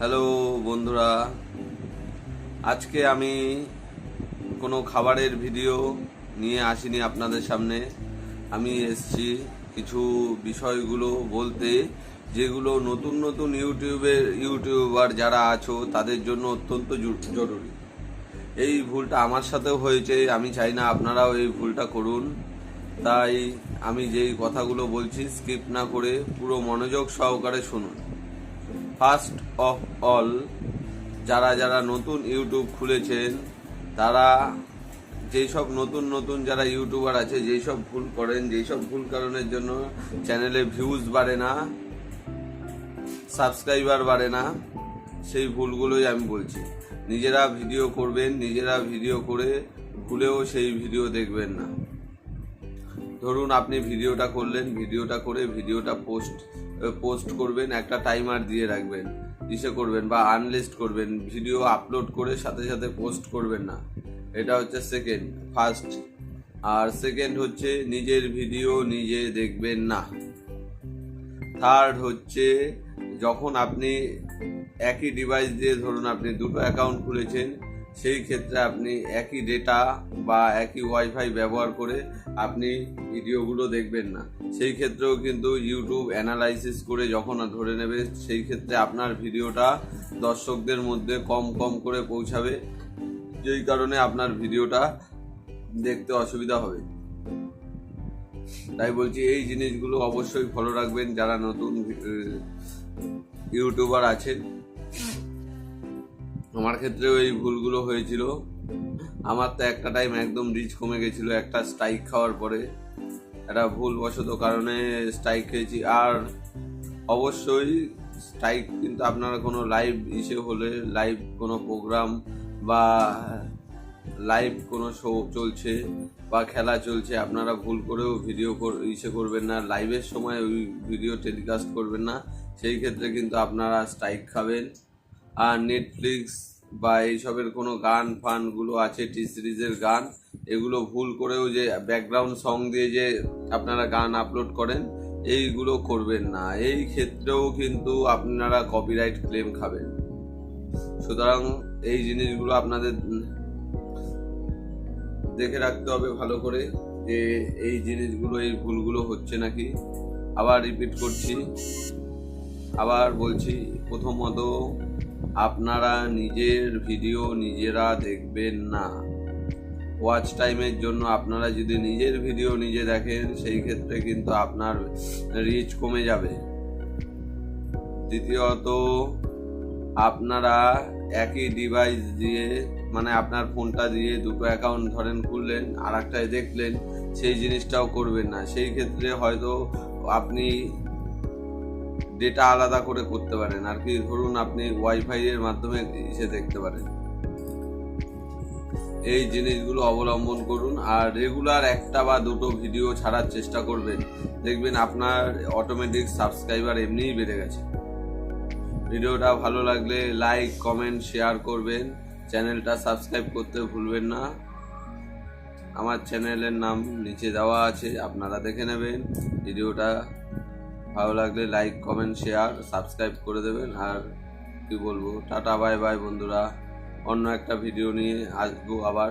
Hello বন্ধুরা, আজকে আমি কোনো খাবারের ভিডিও নিয়ে আসিনি আপনাদের সামনে। আমি এসছি কিছু বিষয়গুলো বলতে, যেগুলো নতুন নতুন ইউটিউবের ইউটিউবার যারা আছো, তাদের জন্য অত্যন্ত জরুরি। এই ভুলটা আমার সাথেও হয়েছে, আমি চাই না আপনারাও এই ভুলটা করুন। তাই আমি যেই কথাগুলো বলছি, স্কিপ না করে পুরো মনোযোগ সহকারে শুনুন। ফার্স্ট অফ অল, যারা যারা নতুন ইউটিউব খুলেছেন, তারা যেই সব নতুন নতুন যারা ইউটিউবার আছে, যেই সব ভুল করেন, যেই সব ভুল কারণের জন্য চ্যানেলে ভিউজ বাড়ে না সাবস্ক্রাইবার বাড়ে না, সেই ভুলগুলোই আমি বলছি। নিজেরা ভিডিও করবেন, নিজেরা ভিডিও করে ভুলেও সেই ভিডিও দেখবেন না। ধরুন আপনি ভিডিওটা করলেন, ভিডিওটা করে ভিডিওটা পোস্ট পোস্ট করবেন, একটা টাইমার দিয়ে রাখবেন ইসে করবেন বা আনলিস্ট করবেন ভিডিও আপলোড করে সাথে সাথে পোস্ট করবেন না। এটা হচ্ছে সেকেন্ড ফার্স্ট আর সেকেন্ড হচ্ছে নিজের ভিডিও নিজে দেখবেন না। থার্ড হচ্ছে যখন আপনি একই ডিভাইস দিয়ে ধরুন আপনি দুটো অ্যাকাউন্ট খুলেছেন সেই ক্ষেত্রে আপনি একই ডেটা বা একই ওয়াইফাই ব্যবহার করে আপনি ভিডিওগুলো দেখবেন না। সেই ক্ষেত্রেও কিন্তু ইউটিউব অ্যানালাইসিস করে যখন ধরে নেবে, সেই ক্ষেত্রে আপনার ভিডিওটা দর্শকদের মধ্যে কম কম করে পৌঁছাবে, যেই কারণে আপনার ভিডিওটা দেখতে অসুবিধা হবে। তাই বলছি, এই জিনিসগুলো অবশ্যই ফলো রাখবেন যারা নতুন ইউটিউবার আছেন। আমার ক্ষেত্রেও ওই ভুলগুলো হয়েছিল। আমার তো একটা টাইম একদম রিচ কমে গেছিল, একটা স্ট্রাইক খাওয়ার পরে। একটা ভুলবশত কারণে স্ট্রাইক খেয়েছি। আর অবশ্যই স্ট্রাইক কিন্তু আপনারা কোনো লাইভ ইসে হলে লাইভ কোনো প্রোগ্রাম বা লাইভ কোনো শো চলছে বা খেলা চলছে, আপনারা ভুল করেও ভিডিও ইসে করবেন না। লাইভের সময় ওই ভিডিও টেলিকাস্ট করবেন না। সেই ক্ষেত্রে কিন্তু আপনারা স্ট্রাইক খাবেন। আর নেটফ্লিক্স বা এইসবের কোনো গান ফানগুলো আছে, টি সিরিজের গান, এগুলো ভুল করেও যে ব্যাকগ্রাউন্ড সং দিয়ে যে আপনারা গান আপলোড করেন, এইগুলো করবেন না। এই ক্ষেত্রেও কিন্তু আপনারা কপিরাইট ক্লেম খাবেন। সুতরাং এই জিনিসগুলো আপনাদের দেখে রাখতে হবে ভালো করে যে এই জিনিসগুলো, এই ভুলগুলো হচ্ছে নাকি। আবার রিপিট করছি। আবার বলছি, প্রথমত আপনারা নিজের ভিডিও নিজেরা দেখবেন না। ওয়াচ টাইমের জন্য আপনারা যদি নিজের ভিডিও নিজে দেখেন, সেই ক্ষেত্রে কিন্তু আপনার রিচ কমে যাবে। দ্বিতীয়ত, আপনারা একই ডিভাইস দিয়ে মানে আপনার ফোনটা দিয়ে দুটো অ্যাকাউন্ট ধরেন খুললেন আর দেখলেন, সেই জিনিসটাও করবেন না। সেই ক্ষেত্রে হয়তো আপনি ডেটা আলাদা করে করতে পারেন। আর কি ধরুন আপনি ওয়াইফাই এর মাধ্যমে এসে দেখতে পারেন। এই জিনিসগুলো অবলম্বন করুন আর রেগুলার একটা বা দুটো ভিডিও ছাড়ার চেষ্টা করবেন। দেখবেন আপনার অটোমেটিক সাবস্ক্রাইবার এমনিই বেড়ে গেছে। ভিডিওটা ভালো লাগলে লাইক কমেন্ট শেয়ার করবেন। চ্যানেলটা সাবস্ক্রাইব করতে ভুলবেন না। আমার চ্যানেলের নাম নিচে দেওয়া আছে, আপনারা দেখে নেবেন। ভিডিওটা ভালো লাগলে লাইক কমেন্ট শেয়ার সাবস্ক্রাইব করে দেবেন। আর কি বলব? টাটা বাই বাই বন্ধুরা। অন্য একটা ভিডিও নিয়ে আসব আবার।